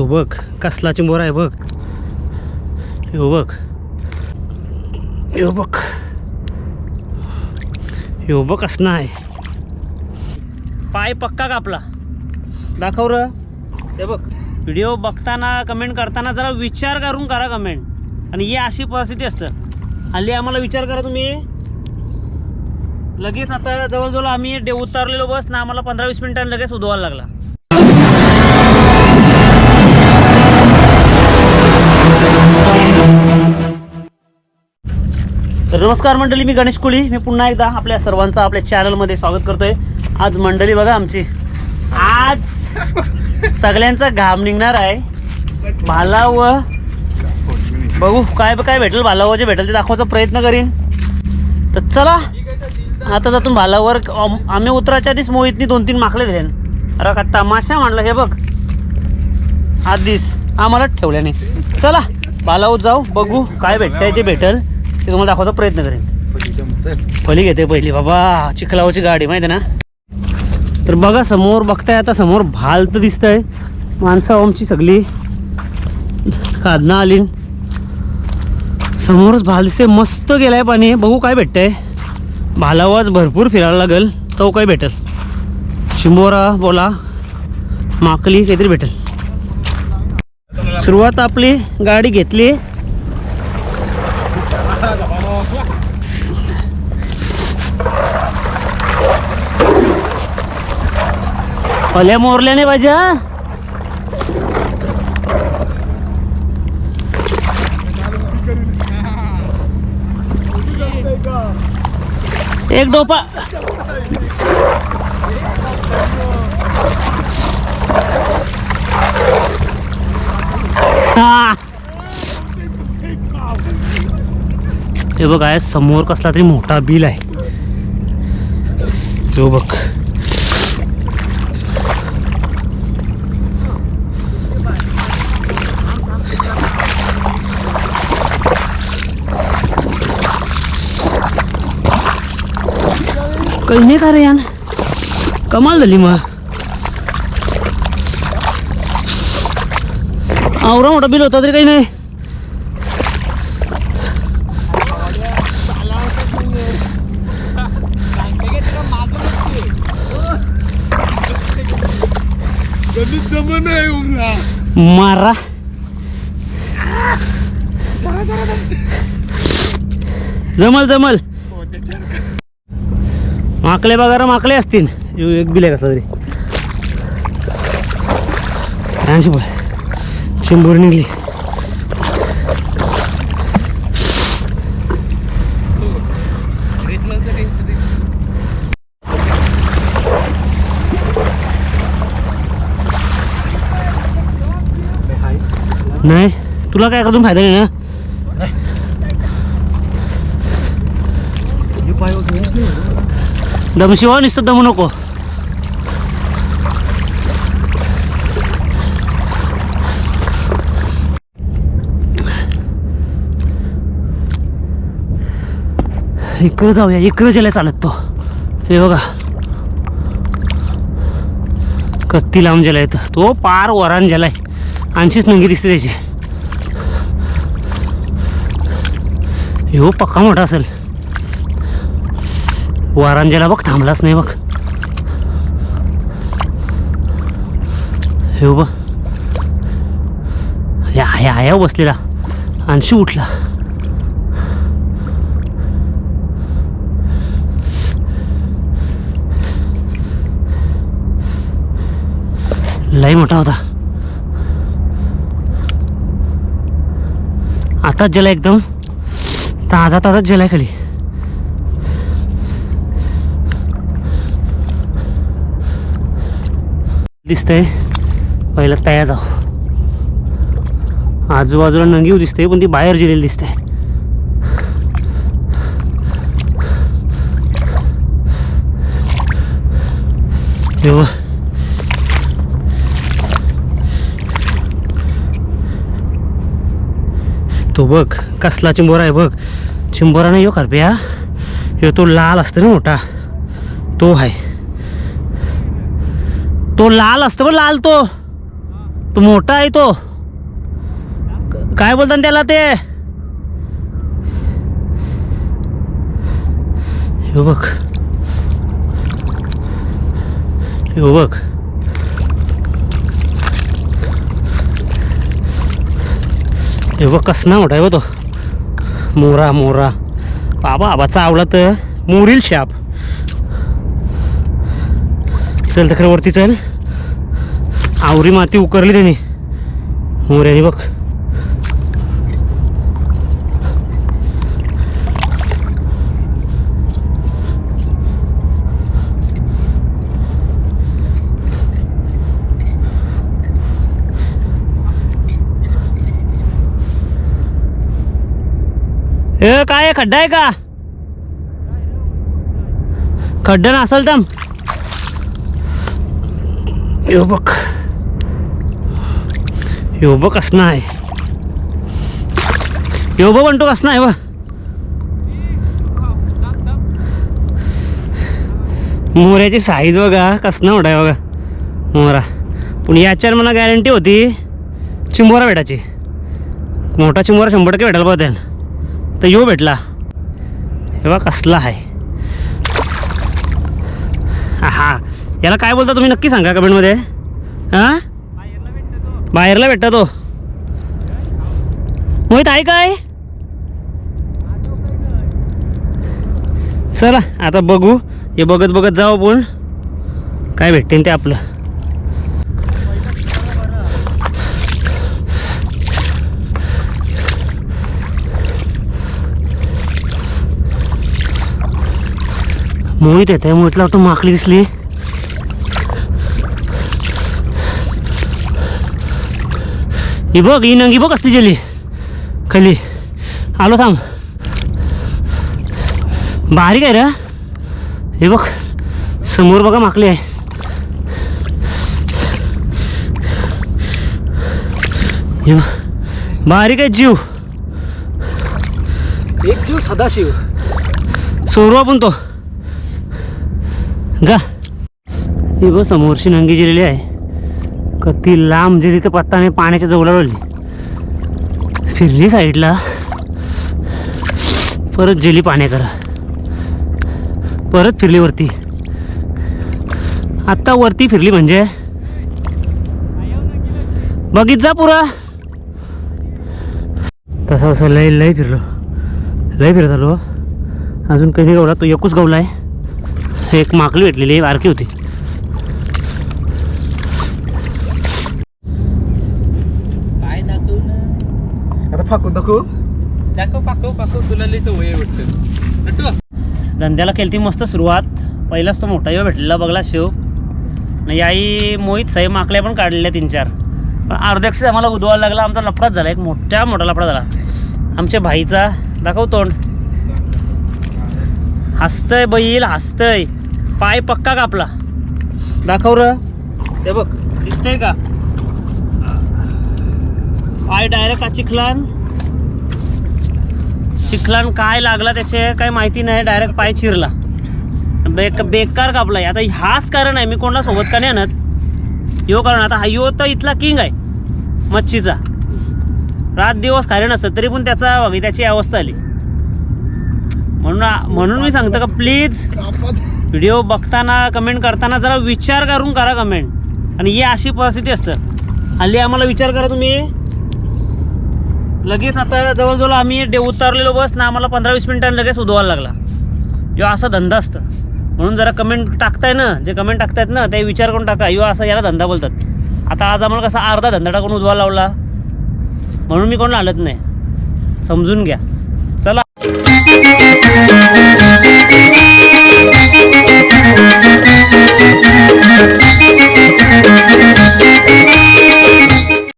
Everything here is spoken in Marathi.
तो बघ कसला चिंबोरा आहे बघ. यो बघ. यो बघ. यो बघ कसना आहे. पाय पक्का कापला. दाखव र. ते बघ व्हिडिओ बघताना कमेंट करताना जरा विचार करून करा कमेंट आणि ही अशी परिस्थिती असतं. हल्ली आम्हाला विचार करा तुम्ही. लगेच आता जवळजवळ आम्ही डे उतरलेलो बस ना आम्हाला पंधरा वीस मिनिटांनी लगेच उधवायला लागला. तर नमस्कार मंडळी मी गणेश कुळी. मी पुन्हा एकदा आपल्या सर्वांचं आपल्या चॅनलमध्ये स्वागत करतोय. आज मंडळी बघा आमची. आज सगळ्यांचा घाम निघणार आहे. भाला व बघू काय काय भेटेल? भालावर जे भेटेल ते दाखवायचा प्रयत्न करीन. तर चला आता जातून भालावर. आम्ही उतराच्या आधीच मोहितनी दोन तीन माकले दिले अरे का तमाशा मांडला हे बघ. आधीच. आम्हाला ठेवल्याने. चला भालावर जाऊ बघू काय भेटतंय जे भेटेल. ते तुम्हाला दाखवायचा प्रयत्न करेन. पहिली घेते पहिली बाबा चिखलावची गाडी माहिती ना? तर बघा समोर बघताय आता समोर भाल तर दिसतंय. माणसं आमची सगळी कादना आली समोरच भाल दिसते मस्त गेलाय पाणी. बघू काय भेटतंय. भालावाज भरपूर फिरायला लागेल तो काय भेटेल? चिंबोरा बोला. माकली काहीतरी भेटेल. सुरुवात आपली गाडी घेतली. भल्या नाही पाहिजे एक डोपा. हा. हे बघ आहे समोर कसला तरी मोठा बिल आहे. तो बघ. काही नाही का रे यान कमाल झाली मग. आवरा मोठा बिल होता तरी काही नाही. मारा. जमल जमल. माकले बघा माकले असतील. एक बिल आहे कसला तरी. ऐंशी पण शंभर निघली. नाही तुला काय करून फायदा नाही ना? दमशिवा नुसतं दमू नको इकडं जाऊया इकडं गेल्या चालत तो हे बघा कत्ती लांब गेला येतं तो पार वरान गेलाय आणखीच नंगी दिसते त्याची हो पक्का मोठा असेल वारांजेला बघ थांबलाच नाही बघ. हे बघ या आया बसलेला. आणशी उठला. लई मोठा होता. आताच जलाय एकदम. ताजा ताजाच जेलाय खाली. दिसतंय. पहिला तया जाऊ. आजूबाजूला नंगीव दिसते पण ती बाहेर गेलेली दिसते तो बघ कसला चिंबोरा आहे बघ. चिंबोरा नाही हो करप्या यो तो लाल असतो ना मोठा. तो आहे. तो लाल असतो बघ लाल तो. तो मोठा आहे तो. काय बोलतात त्याला ते? हे बघ. हे बघ. हे बघ कसना मोठा आहे बघ तो. मोरा मोरा. बाबा बाबा चावला तर मोरील शाप. चल तर खरं वरती चल. आवरी माती उकरली त्यांनी. मोऱ्याने बघ. ए काय खड्डा आहे का? खड्डा नसेल तर. यो बघ. यो बघ कसं आहे यो बघ म्हणतो कसं आहे बघ मोऱ्याची साईज बघा कसं मोठा आहे बघा. मोरा. पण याच्यावर मला गॅरंटी होती चिंबोरा भेटायची. मोठा चिंबोरा शंभर टक्के भेटायला पाहिजे तर यो भेटला. हे कसला आहे. हा याला काय बोलता तुम्ही नक्की सांगा कमेंटमध्ये. हां? बाहेरला भेटता. तो मोहित आहे काय? चला आता बघू. हे बघत बघत जाऊ आपण. काय भेटते ते आपलं. मोहित येत आहे मोहितला वाटतं माकडी दिसली. ही बघ ही नंगी बघ असली गेली खाली. आलो थांब. बारीक आहे रे. हे बघ समोर बघा माकली आहे. हे बघ बारीक आहे जीव. एक जीव सदाशिव. सोडू आपण तो. जा. ही बघ समोरची नंगी जिलेली आहे. कती लांब गेली तर पत्ता नाही पाण्याच्या जवळ रोली फिरली साईडला. परत गेली पाण्याकर परत फिरली वरती. आत्ता वरती फिरली म्हणजे? बघित जा पुरा. तसं असं लय लय फिरलो. लय फिरत आलो. अजून कधी गवला तो एकूच गवला आहे. एक माकली भेटलेली बारकी होती. आता फाकून दाखवू. दाखव पाकव पाकव तुला लई सवय वाटतं. नटू. धंद्याला केली ती मस्त सुरुवात. पहिलाच तो मोठा येऊ भेटलेला बघला शिव. आणि याई मोहित साई माकल्या पण काढलेल्या तीन चार. पण अर्ध्याक्षी आम्हाला उदवायला लागला आमचा लफडाच झाला. एक मोठ्या मोठा लफडा झाला. आमच्या भाईचा. दाखव तोंड. हसतय बैल हसतय. पाय पक्का कापला. दाखव र. ते बघ दिसतंय का? पाय डायरेक्ट चिखलान? चिखलान काय लागला त्याचे काय माहिती नाही डायरेक्ट पाय चिरला. बेक बेकार कापलाय. आता हाच कारण आहे मी कोणाला सोबत का नाही आणत? यो कारण आता हा यो तर इथला किंग आहे मच्छीचा. रात दिवस खारे नसत तरी पण त्याचा बघ त्याची अवस्था आली. म्हणून म्हणून मी सांगतो का प्लीज व्हिडिओ बघताना कमेंट करताना जरा विचार करून करा कमेंट आणि ही अशी परिस्थिती असतं. हल्ली आम्हाला विचार करा तुम्ही. लगेच आता जवळजवळ आम्ही डे उतारलेलो बस ना आम्हाला पंधरा वीस मिनिटांनी लगेच उदवायला लागला. यो असा धंदा असतं. म्हणून जरा कमेंट टाकताय ना जे कमेंट टाकतायत ना ते विचार करून टाका. यो असा याला धंदा बोलतात. आता आज आम्हाला कसा अर्धा धंदा टाकून उधवा लावला. म्हणून मी कोण आलत नाही. समजून घ्या. चला.